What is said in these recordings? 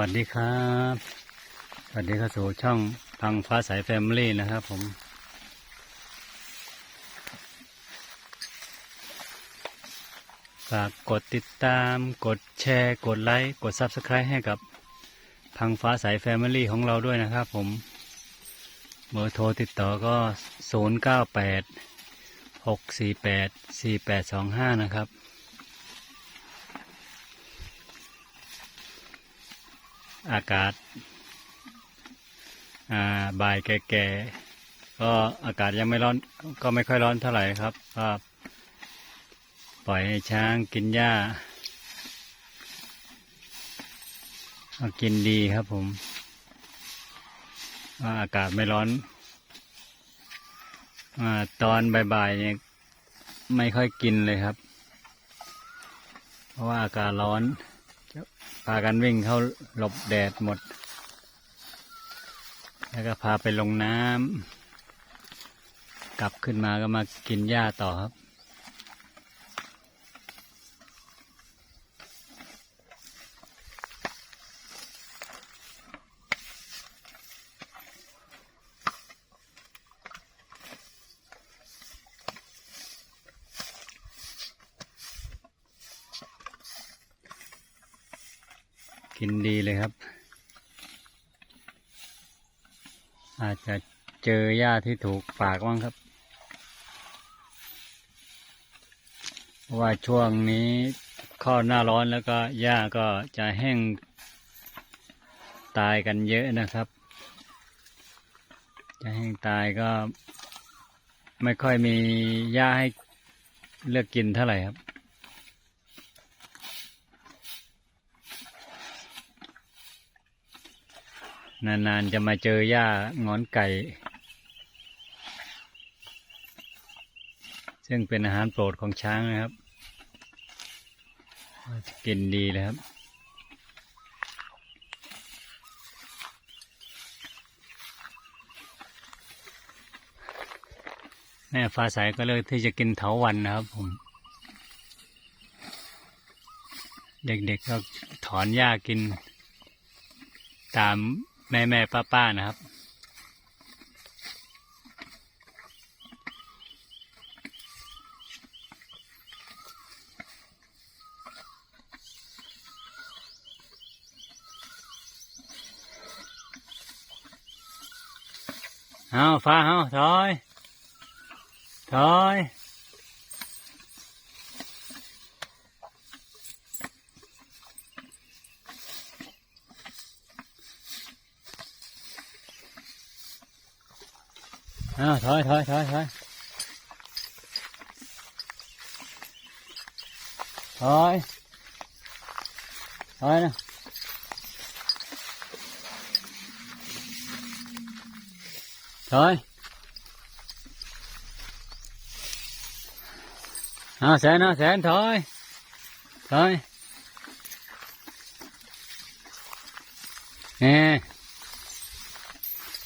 วัสดีครับ สวัสดีเข้าสู่ช่องพังฟ้าใสแฟมิลี่นะครับผม ฝากกดติดตาม กดแชร์ กดไลค์ กด Subscribe ให้กับพังฟ้าใสแฟมิลี่ของเราด้วยนะครับผม เบอร์โทรติดต่อก็ 098 648 4825 นะครับ อากาศอ่าบ่ายแก่ๆก็อากาศยังไม่ร้อนก็ไม่ค่อยร้อนเท่าไหร่ครับก็ปล่อยให้ช้างกินหญ้าก็กินดีครับผมว่าอากาศไม่ร้อนอตอนบ่ายๆเนี่ยไม่ค่อยกินเลยครับ เพราะว่าอากาศร้อน พากันวิ่งเข้าหลบแดดหมด แล้วก็พาไปลงน้ำกลับขึ้นมาก็มากินหญ้าต่อครับ กินดีเลยครับ อาจจะเจอหญ้าที่ถูกปากบ้างครับ ว่าช่วงนี้ข้อหน้าร้อนแล้วก็หญ้าก็จะแห้งตายกันเยอะนะครับ จะแห้งตายก็ไม่ค่อยมีหญ้าให้เลือกกินเท่าไหร่ครับ นานๆจะมาเจอหญ้างอนไก่ ซึ่งเป็นอาหารโปรดของช้างนะครับ กินดีเลยครับ แม่ฟ้าใสก็เลือกที่จะกินเถาวันนะครับผม เด็กๆก็ถอนหญ้ากินตาม แม่แม่ป้าป้าๆนะครับ เอาฟ้าเอาถอย ถอย อ้าวถอยถอยถอยถอย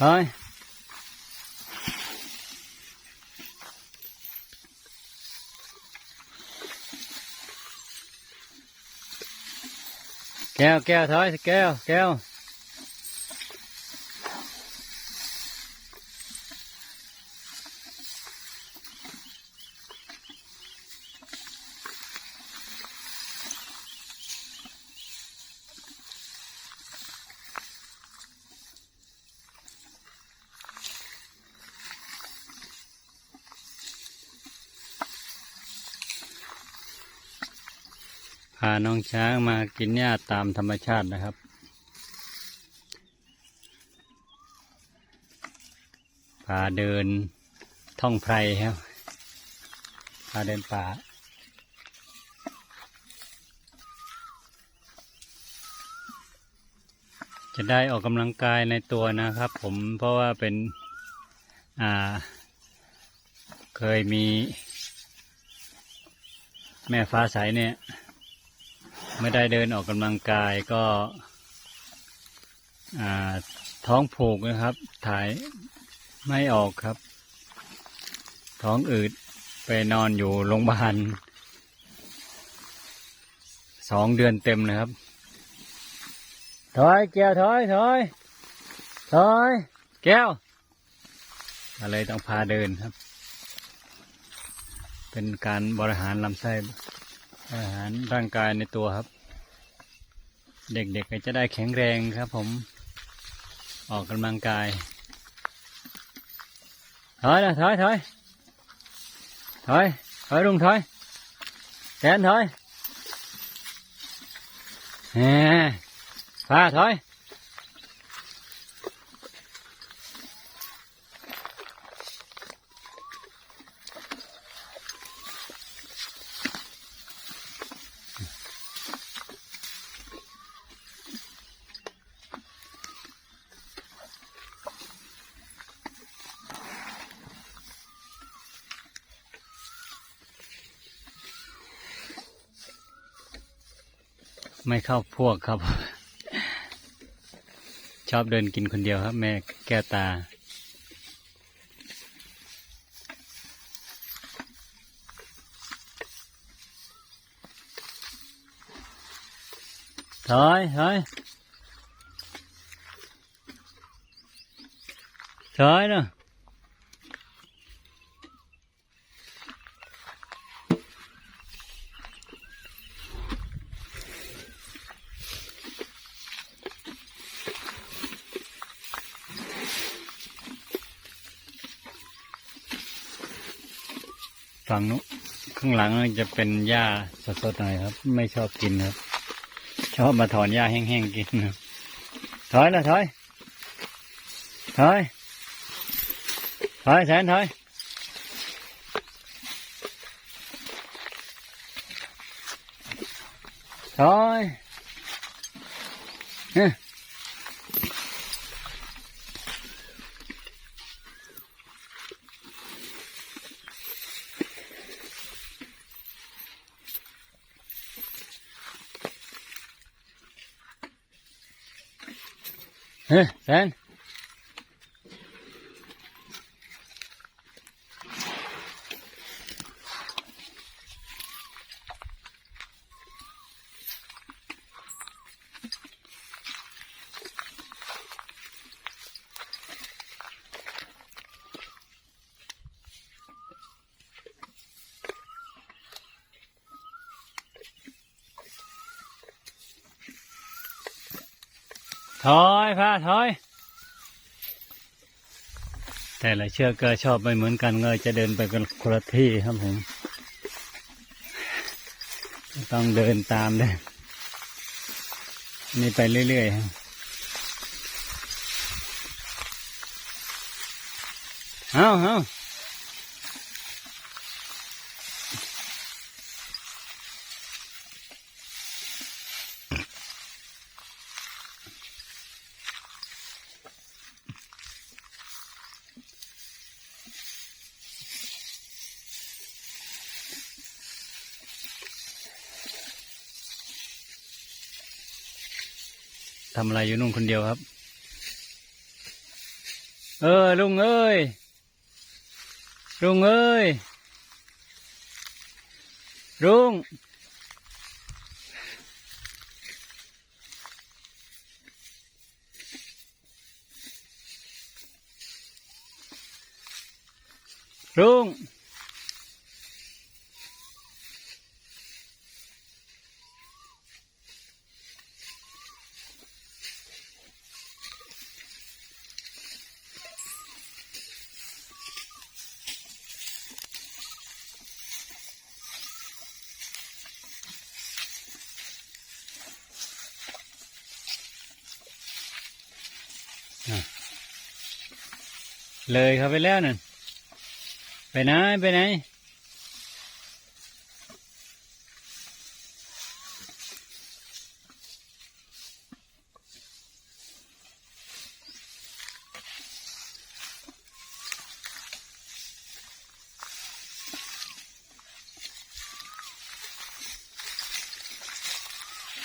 ถอ ยถอยนะถอยอ้าวแสนอ้าวแสนถอยถอยเน่ถอย แก้วแก้วถอยแก้วแก้ว พาน้องช้างมากินหญ้าตามธรรมชาตินะครับ พาเดินท่องไพรครับ พาเดินป่า จะได้ออกกำลังกายในตัวนะครับผมเพราะว่าเป็นอ่า เคยมี แม่ฟ้าใสเนี่ย ไม่ได้เดินออกกำลังกายก็ท้องผูกนะครับ ถ่ายไม่ออกครับ ท้องอืดไปนอนอยู่โรงพยาบาลสองเดือนเต็มเลยครับ ถอยแก้วถอยถอยถอยแก้ว อะไรต้องพาเดินครับ เป็นการบริหารลำไส้ อาหารร่างกายในตัวครับ เด็กๆก็จะได้แข็งแรงครับ ผม ออกกำลังกายถอยนะถอยถอยถอยถอยลุงถอยแขนถอยแหมพาถอย ไม่เข้าพวกครับ ชอบเดินกินคนเดียวครับ แม่แก้วตา ถอยถอยถอยเนาะ ฝั่งนู้นข้างหลังจะเป็นหญ้าสดๆหน่อยครับ ไม่ชอบกินครับ ชอบมาถอนหญ้าแห้งๆกินครับถอยนะถอยถอยถอยแสนถอยถอยเฮ้ย เฮ้ อยพาถอย แต่ละเชือกก็ชอบไม่เหมือนกันเก็จะเดินไปกันคนละที่ครับผม ต้องเดินตามเลยนี่ไปเรื่อยๆครับเอาเอา ทำอะไรอยู่นุ่งคนเดียวครับ เออลุงเอ้ยลุงเอ้ยลุงลุง เลยเขาไปแล้วนั่นไปไหนไปไหน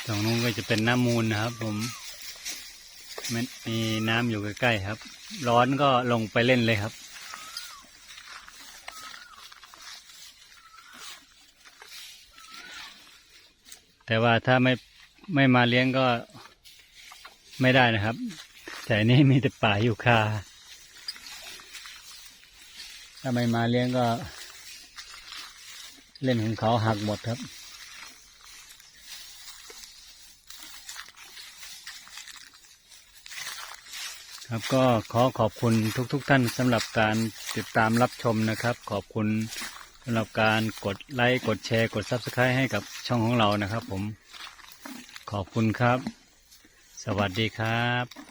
ตรงนู้นก็จะเป็นน้ำมูลนะครับผม มันมีน้ำอยู่ใกล้ๆครับ ร้อนก็ลงไปเล่นเลยครับ แต่ว่าถ้าไม่ไม่มาเลี้ยงก็ไม่ได้นะครับแต่นนี้มีแต่ป่าอยู่คา ถ้าไม่มาเลี้ยงก็ เล่นของเขาหักหมดครับ ครับก็ขอขอบคุณทุกๆทท่านสำหรับการติดตามรับชมนะครับ ขอบคุณสำหรับการกดไลค์กดแชร์กด Subscribe ให้กับช่องของเรานะครับ ผมขอบคุณครับ สวัสดีครับ